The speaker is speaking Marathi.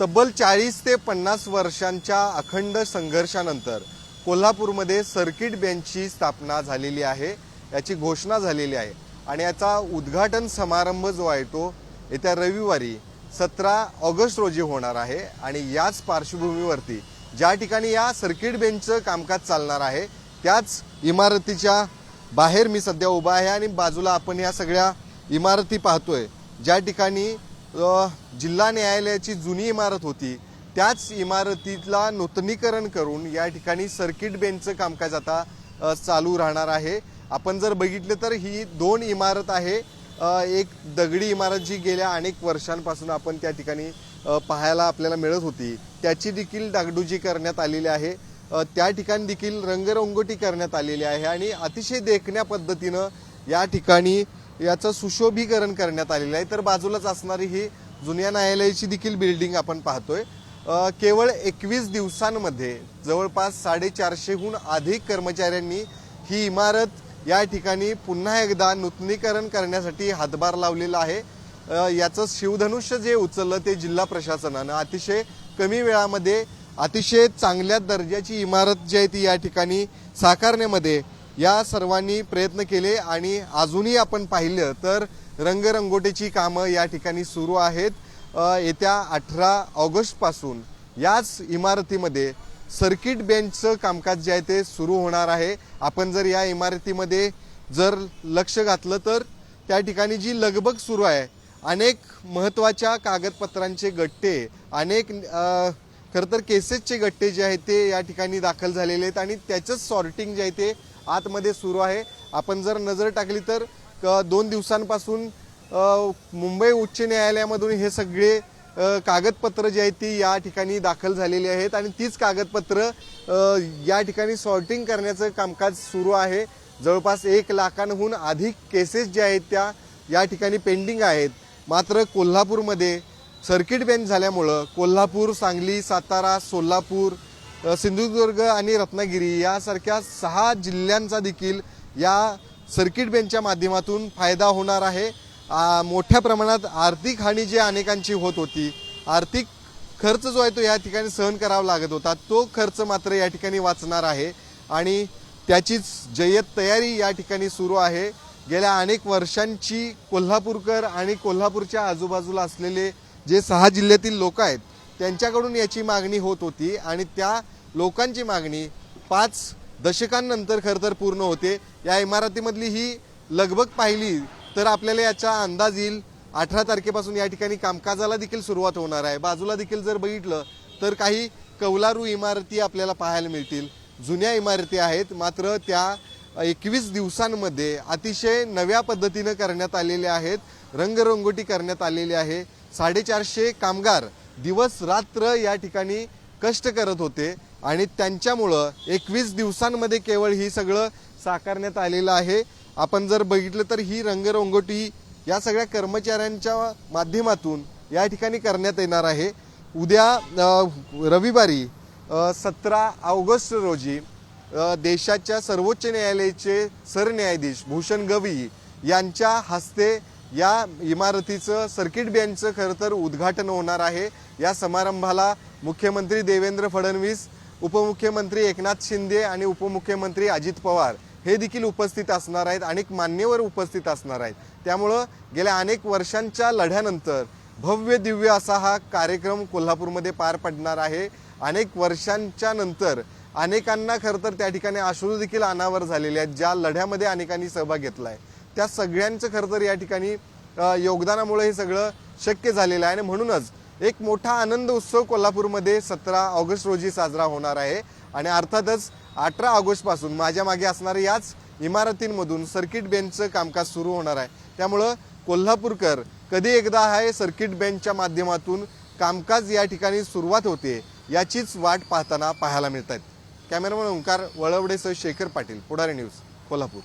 तब्बल चाळीस ते पन्नास वर्षांच्या अखंड संघर्षानंतर कोल्हापूरमध्ये सर्किट बेंचची स्थापना झालेली आहे याची घोषणा झालेली आहे आणि याचा उद्घाटन समारंभ जो आहे तो येत्या रविवारी सतरा ऑगस्ट रोजी होणार आहे आणि याच पार्श्वभूमीवरती ज्या ठिकाणी या सर्किट बेंचचं कामकाज चालणार आहे त्याच इमारतीच्या बाहेर मी सध्या उभा आहे आणि बाजूला आपण या सगळ्या इमारती पाहतोय ज्या ठिकाणी जिल्हा न्यायालयाची जुनी इमारत होती. त्याच इमारतीला नूतनीकरण करून या ठिकाणी सर्किट बेंचचं कामकाज आता चालू राहणार आहे. आपण जर बघितलं तर ही दोन इमारत आहे. एक दगडी इमारत जी गेल्या अनेक वर्षांपासून आपण त्या ठिकाणी पाहायला आपल्याला मिळत होती. त्याची देखील डागडुजी करण्यात आलेली आहे. त्या ठिकाणी देखील रंगरंगोटी करण्यात आलेली आहे आणि अतिशय देखण्या पद्धतीनं या ठिकाणी याचं सुशोभीकरण करण्यात आलेलं आहे. तर बाजूलाच असणारी ही जुन्या न्यायालयाची देखील बिल्डिंग आपण पाहतोय. केवळ एकवीस दिवसांमध्ये जवळपास साडेचारशेहून अधिक कर्मचाऱ्यांनी ही इमारत या ठिकाणी पुन्हा एकदा नूतनीकरण करण्यासाठी हातभार लावलेला आहे. याचं शिवधनुष्य जे उचललं ते जिल्हा प्रशासनानं. अतिशय कमी वेळामध्ये अतिशय चांगल्या दर्जाची इमारत जी आहे ती या ठिकाणी साकारण्यामध्ये या सर्वांनी प्रयत्न केले आणि अजूनही आपण पाहिलं तर रंगरंगोटीची कामं या ठिकाणी सुरू आहेत. येत्या अठरा ऑगस्टपासून याच इमारतीमध्ये सर्किट बेंचचं कामकाज जे आहे ते सुरू होणार आहे. आपण जर या इमारतीमध्ये जर लक्ष घातलं तर त्या ठिकाणी जी लगबग सुरू आहे अनेक महत्त्वाच्या कागदपत्रांचे गट्टे अनेक खरं तर केसेसचे गट्टे जे आहेत ते या ठिकाणी दाखल झालेले आहेत आणि त्याचंच सॉर्टिंग जे आहे ते आतमध्ये सुरू आहे. आपण जर नजर टाकली तर क- दोन दिवसांपासून मुंबई उच्च न्यायालयामधून हे सगळे कागदपत्र जी आहेत ती या ठिकाणी दाखल झालेली आहेत आणि तीच कागदपत्र या ठिकाणी सॉर्टिंग करण्याचं कामकाज सुरू आहे. जवळपास एक लाखांहून अधिक केसेस ज्या आहेत त्या या ठिकाणी पेंडिंग आहेत. मात्र कोल्हापूरमध्ये सर्किट बेंच झाल्यामुळं कोल्हापूर सांगली सातारा सोलापूर सिंधुदुर्ग आणि रत्नागिरी यासारख्या सहा जिल्ह्यांचा देखील या सर्किट बेंचच्या माध्यमातून फायदा होणार आहे. मोठ्या प्रमाणात आर्थिक हानी जी अनेकांची होत होती आर्थिक खर्च जो आहे तो या ठिकाणी सहन करावा लागत होता तो खर्च मात्र या ठिकाणी वाचणार आहे आणि त्याचीच जय्यत तयारी या ठिकाणी सुरू आहे. गेल्या अनेक वर्षांची कोल्हापूरकर आणि कोल्हापूरच्या आजूबाजूला असलेले जे सहा जिल्ह्यातील लोक आहेत त्यांच्याकडून याची मागणी होत होती आणि त्या लोकांची मागणी पाच दशकांनंतर खरं तर पूर्ण होते. या इमारतीमधली ही लगबग पाहिली तर आपल्याला याचा अंदाज येईल. अठरा तारखेपासून या ठिकाणी कामकाजाला देखील सुरुवात होणार आहे. बाजूला देखील जर बघितलं तर काही कौलारू इमारती आपल्याला पाहायला मिळतील. जुन्या इमारती आहेत. मात्र त्या एकवीस दिवसांमध्ये अतिशय नव्या पद्धतीनं करण्यात आलेल्या आहेत. रंगरंगोटी करण्यात आलेली आहे. साडेचारशे कामगार दिवस रात्र या ठिकाणी कष्ट करत होते. आणि त्यांच्यामुळं एकवीस दिवसांमध्ये केवळ ही सगळं साकारण्यात आलेलं आहे. आपण जर बघितलं तर ही रंगरंगोटी या सगळ्या कर्मचाऱ्यांच्या माध्यमातून या ठिकाणी करण्यात येणार आहे. उद्या रविवारी सतरा ऑगस्ट रोजी देशाच्या सर्वोच्च न्यायालयाचे सरन्यायाधीश भूषण गवई यांच्या हस्ते या इमारतीचं सर्किट बेंचचं खरं तर उद्घाटन होणार आहे. या समारंभाला मुख्यमंत्री देवेंद्र फडणवीस उपमुख्यमंत्री एकनाथ शिंदे आणि उपमुख्यमंत्री अजित पवार हे देखील उपस्थित असणार आहेत. अनेक मान्यवर उपस्थित असणार आहेत. त्यामुळं गेल्या अनेक वर्षांच्या लढ्यानंतर भव्य दिव्य असा हा कार्यक्रम कोल्हापूरमध्ये पार पडणार आहे. अनेक वर्षांच्या नंतर अनेकांना खरं तर त्या ठिकाणी अश्रू देखील अनावर झालेले आहेत ज्या लढ्यामध्ये अनेकांनी सहभाग घेतला आहे. त्या सगळ्यांचं खरं तर या ठिकाणी योगदानामुळे हे सगळं शक्य झालेलं आहे आणि म्हणूनच एक मोठा आनंद उत्सव कोल्हापूरमध्ये सतरा ऑगस्ट रोजी साजरा होणार आहे. आणि अर्थातच अठरा ऑगस्टपासून माझ्या मागे असणाऱ्या याच इमारतींमधून सर्किट बेंचचं कामकाज सुरू होणार आहे. त्यामुळं कोल्हापूरकर कधी एकदा आहे सर्किट बेंचच्या माध्यमातून कामकाज या ठिकाणी सुरुवात होते याचीच वाट पाहताना पाहायला मिळत आहेत कॅमेरामन ओंकार वळवडेसह शेखर पाटील पुढारी न्यूज कोल्हापूर.